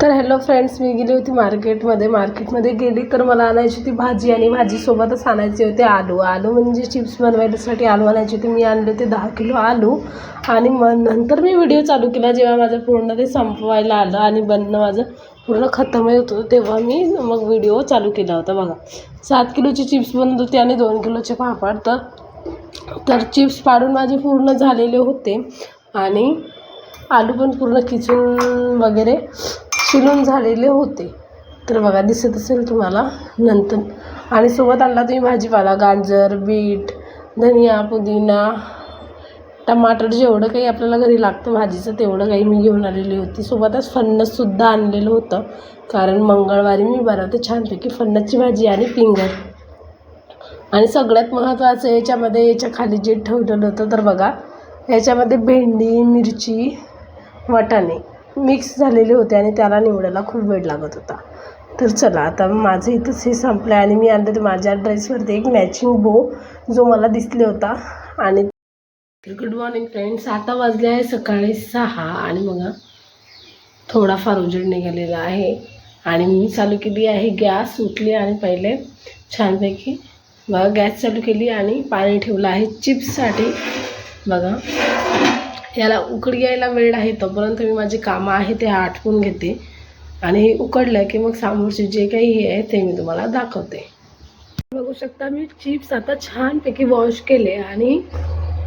तर hello friends मी गेली होती मार्केटमध्ये. मार्केटमध्ये गेली तर मला आणायची होती भाजी आणि भाजीसोबतच आणायचे होते आलू. आलू म्हणजे चिप्स बनवायसाठी आलू आणायचे होते. मी आणले होते दहा किलो आलू. आणि मग नंतर मी व्हिडिओ चालू केला जेव्हा माझं पूर्ण ते संपवायला आलं आणि बनणं माझं पूर्ण खतम होतं तेव्हा मी मग व्हिडिओ चालू केला होता बघा. सात किलोची चिप्स बनत होते आणि दोन किलोचे पापड. तर तर चिप्स पाडून माझे पूर्ण झालेले होते. आणि आलू पण पूर्ण किचून वगैरे शिलून झालेले होते. तर बघा दिसत असेल तुम्हाला नंतर. आणि सोबत आणला तुम्ही भाजीपाला गाजर बीट धनिया पुदिना टमाटर जेवढं काही आपल्याला घरी लागतं भाजीचं तेवढं काही मी घेऊन आलेली होती. सोबतच फन्नससुद्धा आणलेलं होतं. कारण मंगळवारी मी बनवते छानपैकी फणसची भाजी आणि पिंगर आणि सगळ्यात महत्त्वाचं याच्यामध्ये याच्या खाली जे ठेवलेलं होतं तर बघा याच्यामध्ये भेंडी मिरची वाटाणे. मिक्स झालेले होते आणि त्याला निवडायला खूप वेळ लागत होता. तर चला आता माझं इथंच हे संपलं आहे आणि मी आणलं तर माझ्या ड्रेसवरती एक मॅचिंग बो जो मला दिसले होता. आणि गुड मॉर्निंग फ्रेंड्स आता वाजले आहे सकाळी सहा आणि बघा थोडाफार उजेड निघालेला आहे. आणि मी चालू केली आहे गॅस उठली आणि पहिले छानपैकी बघा गॅस चालू केली आणि पाणी ठेवलं आहे चिप्ससाठी. बघा. याला उकड यायला वेळ आहे तोपर्यंत मी माझी कामं आहे ते आटपून घेते. आणि हे उकडलं की मग समोरचे जे काही हे आहे ते मी तुम्हाला दाखवते. बघू शकता मी चिप्स आता छानपैकी वॉश केले आणि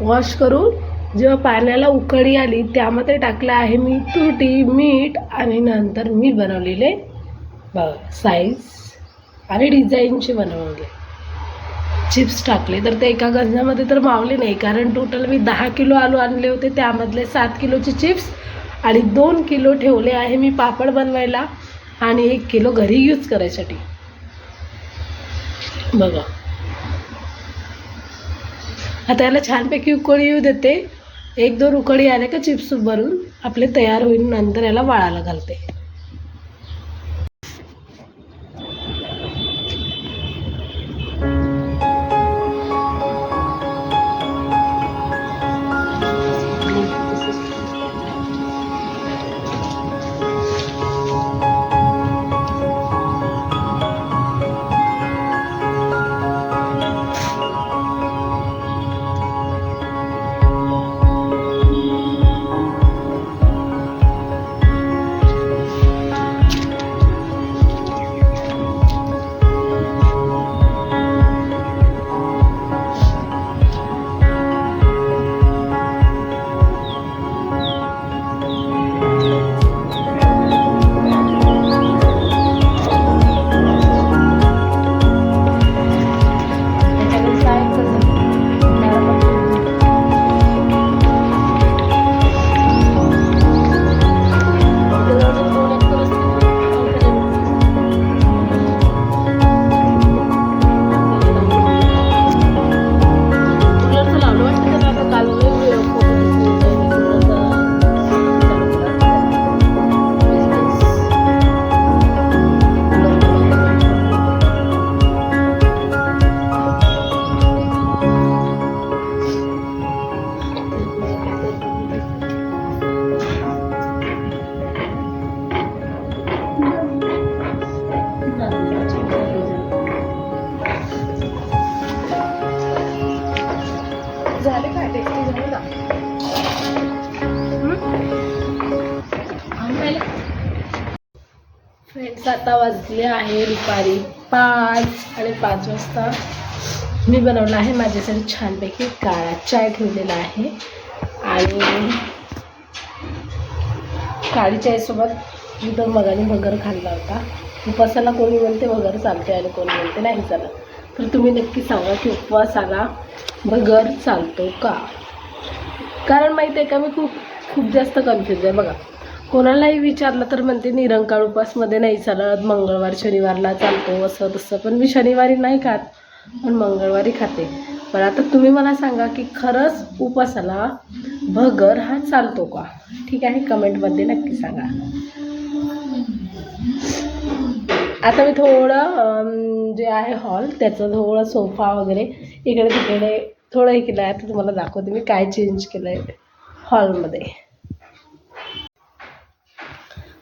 वॉश करून जेव्हा पाण्याला उकळी आली त्यामध्ये टाकलं आहे मी तुरटी मीठ आणि नंतर मी बनवलेले बघा साईज आणि डिझाईनचे बनवले चिप्स टाकले तर ते एका गंजामध्ये तर मावले नाही कारण टोटल मी दहा किलो आलू आणले होते त्यामधले सात किलोचे चिप्स आणि दोन किलो ठेवले आहे मी पापड बनवायला आणि एक किलो घरी यूज करायसाठी. बघा. आता याला छानपैकी उकळी येऊ देते. एक दोन उकळी आले का चिप्स भरून आपले तयार होईल नंतर याला वाळायला घालते. झाले काय टेस्टी झालं का? फ्रेंड्स आता वाजले आहे दुपारी पाच आणि पाच वाजता. मी बनवलं आहे माझ्यासाठी छानपैकी काळा चाय ठेवलेला आहे. आणि काळी चायसोबत मी तर मगाने भगर खाल्ला होता. उपवासाला कोणी म्हणते भगर चालते आणि कोणी म्हणते नाही चालत. तर तुम्ही नक्की सांगा की उपवासाला भगर चालतो का? कारण माहिती आहे का मी खूप खूप जास्त कन्फ्यूज आहे. बघा कोणालाही विचारलं तर म्हणते निरंकाळ उपवासमध्ये नाही चालत मंगळवार शनिवारला चालतो असं तसं. पण मी शनिवारी नाही खात पण मंगळवारी खाते. पण आता तुम्ही मला सांगा की खरंच उपासाला भगर हा चालतो का? ठीक आहे कमेंटमध्ये नक्की सांगा. आता मी थोडं जे आहे हॉल त्याचं थोडं सोफा वगैरे इकडे तिकडे थोडं हे केलं आहे आता तुम्हाला दाखवते मी काय चेंज केलं आहे हॉलमध्ये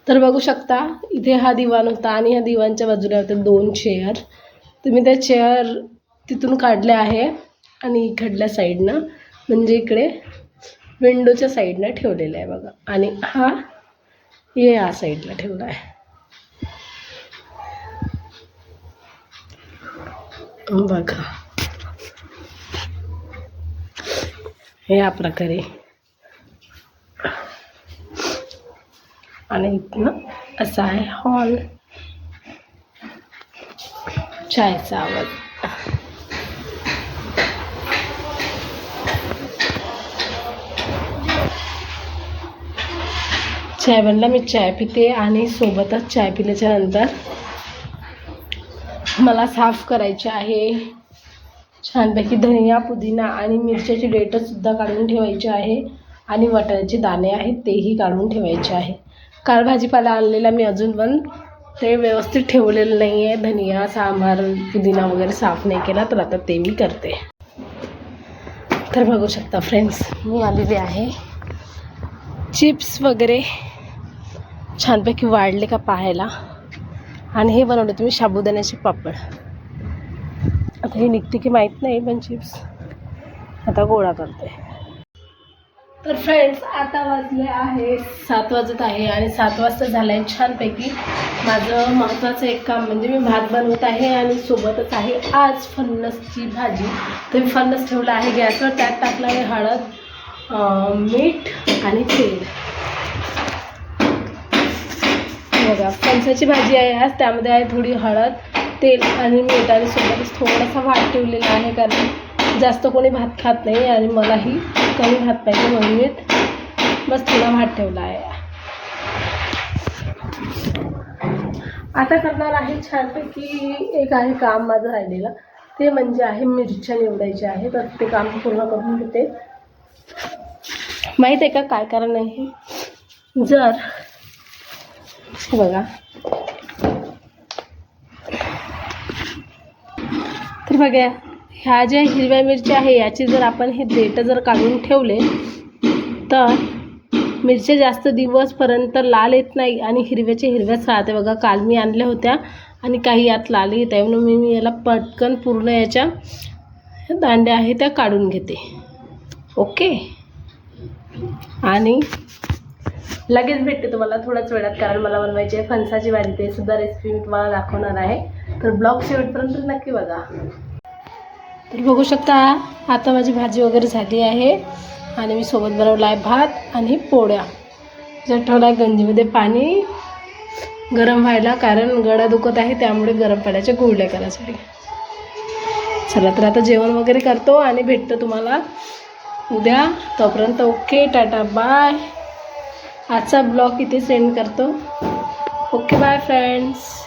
तर बघू शकता इथे हा दिवाण होता आणि ह्या दिवाणच्या बाजूला होते दोन चेअर तुम्ही त्या चेअर तिथून काढल्या आहे आणि इकडल्या साईडनं म्हणजे इकडे विंडोच्या साईडनं ठेवलेलं आहे बघा. आणि हा ये या साईडला ठेवला आहे. बघा. हे या प्रकारे. आणि इथनं असा आहे हॉल. चायचा आवाज. चाय बनला मी चाय पिते आणि सोबतच चाय पिल्याच्या नंतर मला साफ करायचे आहे. छानपैकी धनिया पुदिना आणि मिरच्याची डेटसुद्धा काढून ठेवायची आहे. आणि वाटाण्याचे दाणे आहेत तेही काढून ठेवायचे आहे. काल भाजीपाला आणलेला मी अजून पण. ते व्यवस्थित ठेवलेलं नाही आहे धनिया सांबार पुदिना वगैरे साफ नाही केला तर आता ते मी करते. तर बघू शकता फ्रेंड्स मी आलेले आहे. चिप्स वगैरे छानपैकी वाढले का पाहायला. आणि हे बनवले तुम्ही साबुदाण्याचे पापड. आता हे निघते की माहीत नाही पण चिप्स आता गोळा करते. तर फ्रेंड्स आता वाजले आहे सात वाजत आहे आणि सात वाजता झालं आहे छानपैकी. माझं महत्त्वाचं एक काम म्हणजे मी भात बनवत आहे आणि सोबतच आहे आज फणसची भाजी. तर मी फणस ठेवला आहे गॅसवर त्यात टाकलं आहे हळद मीठ आणि तेल. बघा फणसाची भाजी आहे आज त्यामध्ये आहे थोडी हळद तेल आणि मीठ आणि सोबतच थोडासा भात ठेवलेला आहे कारण जास्त कोणी भात खात नाही आणि मलाही कमी भात पाहिजे म्हणून मी बस थोडा भात ठेवला आहे. आता करणार आहे छानपैकी एक आहे काम माझं राहिलेलं. ते म्हणजे आहे मिरच्या निवडायचे आहे तर ते काम पूर्ण करून घेते. माहीत आहे का काय कारण आहे जर बघा. बघा ह्या ज्या हिरव्या मिरच्या आहे याची जर आपण हे देठं जर काढून ठेवले तर मिरच्या जास्त दिवसपर्यंत लाल येत नाही आणि हिरव्याच्या हिरव्याच राहते. बघा काल मी आणल्या होत्या आणि काही यात लाल येत आहे. म्हणून मी मी याला पटकन पूर्ण याच्या दांड्या आहे त्या काढून घेते. ओके? आणि लगेच भेटते तुम्हाला थोड्याच वेळात कारण मला बनवायची आहे फणसाची भाजी ते सुद्धा रेसिपी मी तुम्हाला दाखवणार आहे. तर ब्लॉग शेवटपर्यंत नक्की बघा. तर बघू शकता आता माझी भाजी वगैरे झाली आहे आणि मी सोबत बनवला आहे भात आणि पोळ्या. जर ठेवला आहे गंजीमध्ये पाणी गरम व्हायला कारण गळा दुखत आहे त्यामुळे गरम पाण्याच्या गुळल्या करायसाठी. चला तर आता जेवण वगैरे करतो आणि भेटतो तुम्हाला उद्या. तोपर्यंत ओके टाटा बाय. आजचा ब्लॉग इथे सेंड करतो. Okay bye friends.